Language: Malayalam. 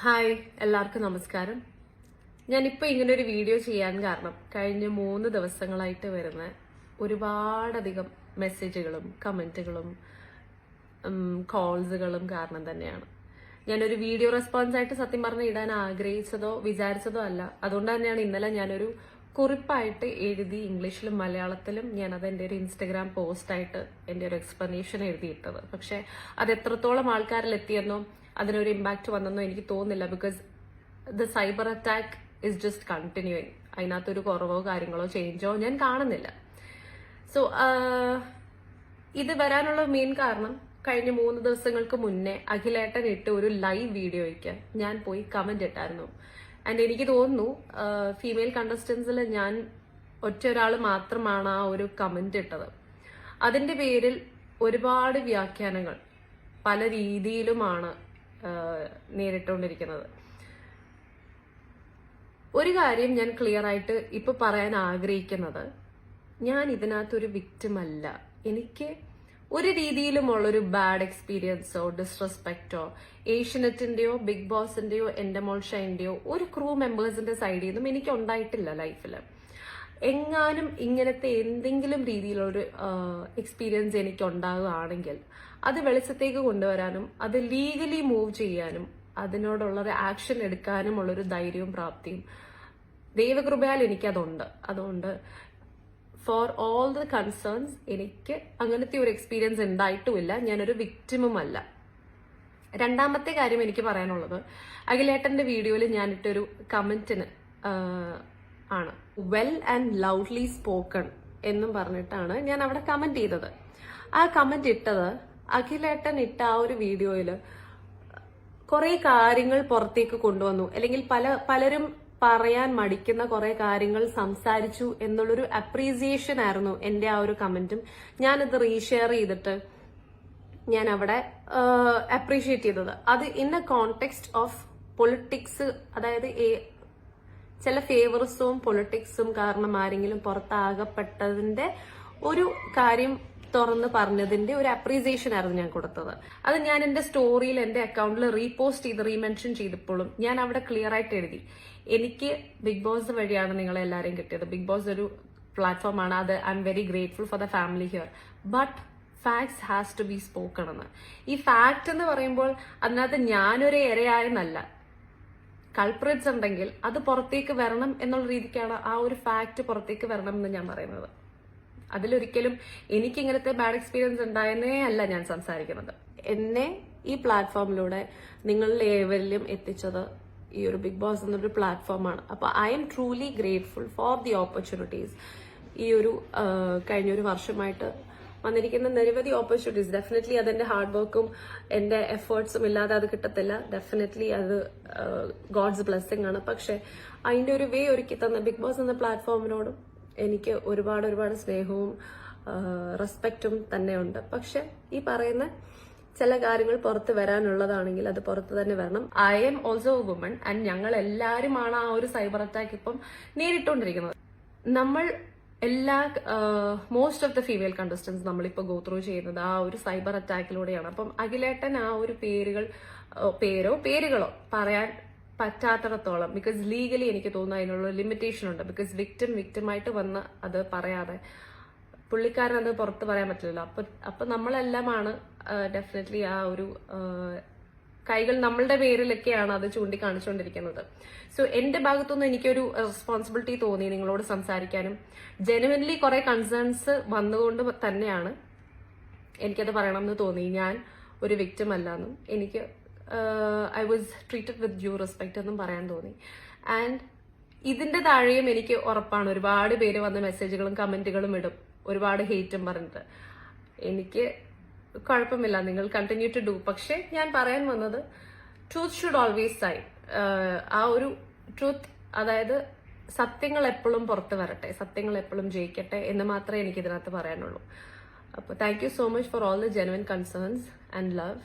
ഹായ് എല്ലാവർക്കും നമസ്കാരം. ഞാനിപ്പോൾ ഇങ്ങനെ ഒരു വീഡിയോ ചെയ്യാൻ കാരണം കഴിഞ്ഞ മൂന്ന് ദിവസങ്ങളായിട്ട് വരുന്ന ഒരുപാടധികം മെസ്സേജുകളും കമന്റുകളും കോൾസുകളും കാരണം തന്നെയാണ്. ഞാനൊരു വീഡിയോ റെസ്പോൺസ് ആയിട്ട് സത്യം പറഞ്ഞ് ഇടാൻ ആഗ്രഹിച്ചതോ വിചാരിച്ചതോ അല്ല. അതുകൊണ്ട് തന്നെയാണ് ഇന്നലെ ഞാനൊരു കുറിപ്പായിട്ട് എഴുതി ഇംഗ്ലീഷിലും മലയാളത്തിലും ഞാൻ അത് എന്റെ ഒരു ഇൻസ്റ്റഗ്രാം പോസ്റ്റായിട്ട് എന്റെ ഒരു എക്സ്പ്ലനേഷൻ എഴുതിയിട്ടത്. പക്ഷേ അത് എത്രത്തോളം ആൾക്കാരിൽ എത്തിയെന്നോ അതിനൊരു ഇമ്പാക്റ്റ് വന്നെന്നോ എനിക്ക് തോന്നുന്നില്ല. Because the cyber attack is just continuing അതിനകത്തൊരു കുറവോ കാര്യങ്ങളോ ചേഞ്ചോ ഞാൻ കാണുന്നില്ല. സോ ഇത് വരാനുള്ള മെയിൻ കാരണം കഴിഞ്ഞ മൂന്ന് ദിവസങ്ങൾക്ക് മുന്നേ അഖിലേട്ടൻ ഇട്ട് ഒരു ലൈവ് വീഡിയോയ്ക്ക് ഞാൻ പോയി കമന്റ് ഇട്ടായിരുന്നു. ആൻഡ് എനിക്ക് തോന്നുന്നു ഫീമെയിൽ കണ്ടസ്റ്റൻസിൽ ഞാൻ ഒറ്റ ഒരാൾ മാത്രമാണ് ആ ഒരു കമന്റ് ഇട്ടത്. അതിന്റെ പേരിൽ ഒരുപാട് വ്യാഖ്യാനങ്ങൾ പല രീതിയിലുമാണ് നേരിട്ടുകൊണ്ടിരിക്കുന്നത്. ഒരു കാര്യം ഞാൻ ക്ലിയർ ആയിട്ട് ഇപ്പൊ പറയാൻ ആഗ്രഹിക്കുന്നത് ഞാൻ ഇതിനകത്തൊരു വിക്ടിം അല്ല. എനിക്ക് ഒരു രീതിയിലുമുള്ളൊരു ബാഡ് എക്സ്പീരിയൻസോ ഡിസ്റെസ്പെക്റ്റോ ഏഷ്യനെറ്റിന്റെയോ ബിഗ് ബോസിന്റെയോ എന്റെ മോൾ ഒരു ക്രൂ മെമ്പേഴ്സിന്റെ സൈഡിൽ നിന്നും എനിക്ക് ഉണ്ടായിട്ടില്ല ലൈഫിൽ എങ്ങാനും ഇങ്ങനത്തെ എന്തെങ്കിലും രീതിയിലൊരു എക്സ്പീരിയൻസ് എനിക്ക് ഉണ്ടാകുകയാണെങ്കിൽ അത് വെളിച്ചത്തേക്ക് കൊണ്ടുവരാനും അത് ലീഗലി മൂവ് ചെയ്യാനും അതിനോടുള്ള ഒരു ആക്ഷൻ എടുക്കാനും ഉള്ളൊരു ധൈര്യവും പ്രാപ്തിയും ദൈവകൃപയാൽ എനിക്കതുണ്ട്. അതുകൊണ്ട് ഫോർ ഓൾ ദ കൺസേൺസ് എനിക്ക് അങ്ങനത്തെ ഒരു എക്സ്പീരിയൻസ് ഉണ്ടായിട്ടുമില്ല. ഞാനൊരു വിക്ടിമും അല്ല രണ്ടാമത്തെ കാര്യം എനിക്ക് പറയാനുള്ളത് അഖിലേട്ടന്റെ വീഡിയോയിൽ ഞാനിട്ടൊരു കമന്റിന് ആണ്. വെൽ ആൻഡ് ലൗഡ്ലി സ്പോക്കൺ എന്നും പറഞ്ഞിട്ടാണ് ഞാൻ അവിടെ കമന്റ് ചെയ്തത്. ആ കമന്റ് ഇട്ടത് അഖിലേട്ടൻ ഇട്ട ആ ഒരു വീഡിയോയിൽ കുറെ കാര്യങ്ങൾ പുറത്തേക്ക് കൊണ്ടുവന്നു. അല്ലെങ്കിൽ പല പലരും പറയാൻ മടിക്കുന്ന കുറെ കാര്യങ്ങൾ സംസാരിച്ചു എന്നുള്ളൊരു അപ്രീസിയേഷൻ ആയിരുന്നു എന്റെ ആ ഒരു കമന്റും. ഞാനത് റീഷെയർ ചെയ്തിട്ട് ഞാൻ അവിടെ അപ്രീഷിയേറ്റ് ചെയ്തത്. അത് in a context of politics അതായത് ചില ഫേവറിസവും പൊളിറ്റിക്സും കാരണം ആരെങ്കിലും പുറത്താകപ്പെട്ടതിന്റെ ഒരു കാര്യം തുറന്ന് പറഞ്ഞതിന്റെ ഒരു അപ്രീസിയേഷൻ ആയിരുന്നു ഞാൻ കൊടുത്തത്. അത് ഞാൻ എന്റെ സ്റ്റോറിയിൽ എന്റെ അക്കൗണ്ടിൽ റീപോസ്റ്റ് ചെയ്ത് റീമെൻഷൻ ചെയ്തപ്പോഴും ഞാൻ അവിടെ ക്ലിയർ ആയിട്ട് എഴുതി. എനിക്ക് ബിഗ് ബോസ് വഴിയാണ് നിങ്ങളെ എല്ലാവരെയും കിട്ടിയത്. ബിഗ് ബോസ് ഒരു പ്ലാറ്റ്ഫോം ആണ്. അത് I am very grateful for the family here but facts has to be spoken എന്ന്. ഈ ഫാക്ട് എന്ന് പറയുമ്പോൾ അതിനകത്ത് ഞാനൊരു ഇരയായെന്നല്ല. കൾപ്രിറ്റ്സ് ഉണ്ടെങ്കിൽ അത് പുറത്തേക്ക് വരണം എന്നുള്ള രീതിക്കാണ് ആ ഒരു ഫാക്ട് പുറത്തേക്ക് വരണം എന്ന് ഞാൻ പറയുന്നത്. അതിലൊരിക്കലും എനിക്ക് ഇങ്ങനത്തെ ബാഡ് എക്സ്പീരിയൻസ് ഉണ്ടായെന്നേ അല്ല ഞാൻ സംസാരിക്കുന്നത്. എന്നെ ഈ പ്ലാറ്റ്ഫോമിലൂടെ നിങ്ങളിൽ ഏവരിലും എത്തിച്ചത് ഈ ഒരു ബിഗ് ബോസ് എന്നൊരു പ്ലാറ്റ്ഫോമാണ് അപ്പോൾ I am truly grateful for the opportunities ഈ ഒരു കഴിഞ്ഞൊരു വർഷമായിട്ട് വന്നിരിക്കുന്ന നിരവധി ഓപ്പർച്യൂണിറ്റീസ് ഡെഫിനറ്റ്ലി അതെന്റെ ഹാർഡ് വർക്കും എന്റെ എഫേർട്സും ഇല്ലാതെ അത് കിട്ടത്തില്ല. ഡെഫിനറ്റ്ലി അത് ഗോഡ്സ് ബ്ലെസ്സിങ് ആണ്. പക്ഷെ അതിന്റെ ഒരു വേ ഒരുക്കി തന്ന ബിഗ് ബോസ് എന്ന പ്ലാറ്റ്ഫോമിനോടും എനിക്ക് ഒരുപാട് ഒരുപാട് സ്നേഹവും റെസ്പെക്റ്റും തന്നെയുണ്ട്. പക്ഷെ ഈ പറയുന്ന ചില കാര്യങ്ങൾ പുറത്ത് വരാനുള്ളതാണെങ്കിൽ അത് പുറത്ത് തന്നെ വരണം. I am also woman and ഞങ്ങൾ എല്ലാവരുമാണ് ആ ഒരു സൈബർ അറ്റാക്ക് ഇപ്പം നേരിട്ടുകൊണ്ടിരിക്കുന്നത്. നമ്മൾ എല്ലാ most of the female contestants നമ്മളിപ്പോൾ ഗോ ത്രൂ ചെയ്യുന്നത് ആ ഒരു സൈബർ അറ്റാക്കിലൂടെയാണ് അപ്പം അഖിലേട്ടൻ ആ ഒരു പേരുകൾ പേരോ പേരുകളോ പറയാൻ പറ്റാത്തിടത്തോളം ബിക്കോസ് ലീഗലി എനിക്ക് തോന്നുന്നു അതിനുള്ള ലിമിറ്റേഷൻ ഉണ്ട്. ബിക്കോസ് വിക്ടിം വിക്ടിമായിട്ട് വന്ന് അത് പറയാതെ. പുള്ളിക്കാരൻ അത് പുറത്ത് പറയാൻ പറ്റില്ലല്ലോ. അപ്പൊ അപ്പൊ നമ്മളെല്ലാമാണ് ഡെഫിനറ്റ്ലി ആ ഒരു കൈകൾ നമ്മളുടെ പേരിലൊക്കെയാണ് അത് ചൂണ്ടിക്കാണിച്ചുകൊണ്ടിരിക്കുന്നത്. സോ എന്റെ ഭാഗത്തുനിന്ന് എനിക്കൊരു റെസ്പോൺസിബിലിറ്റി തോന്നി നിങ്ങളോട് സംസാരിക്കാനും. ജെനുവൻലി കുറെ കൺസേൺസ് വന്നുകൊണ്ട് തന്നെയാണ് എനിക്കത് പറയണമെന്ന് തോന്നി. ഞാൻ ഒരു വിക്ടിം അല്ലെന്നും എനിക്ക് I was treated with due respect എന്നും പറയാൻ തോന്നി. ആൻഡ് ഇതിന്റെ താഴെയും എനിക്ക് ഉറപ്പാണ്. ഒരുപാട് പേര് വന്ന മെസ്സേജുകളും കമന്റുകളും ഇടും. ഒരുപാട് ഹേറ്റും പറഞ്ഞിട്ട്. എനിക്ക് കുഴപ്പമില്ല. നിങ്ങൾ കണ്ടിന്യൂ ടു ഡു പക്ഷെ ഞാൻ പറയാൻ വന്നത് ട്രൂത്ത് ഷുഡ് ഓൾവേസ് സൈ ആ ഒരു ട്രൂത്ത് അതായത് സത്യങ്ങൾ എപ്പോഴും പുറത്ത് വരട്ടെ. സത്യങ്ങൾ എപ്പോഴും ജയിക്കട്ടെ എന്ന് മാത്രമേ എനിക്ക് ഇതിനകത്ത് പറയാനുള്ളൂ. അപ്പോൾ thank you so much for all the genuine concerns and love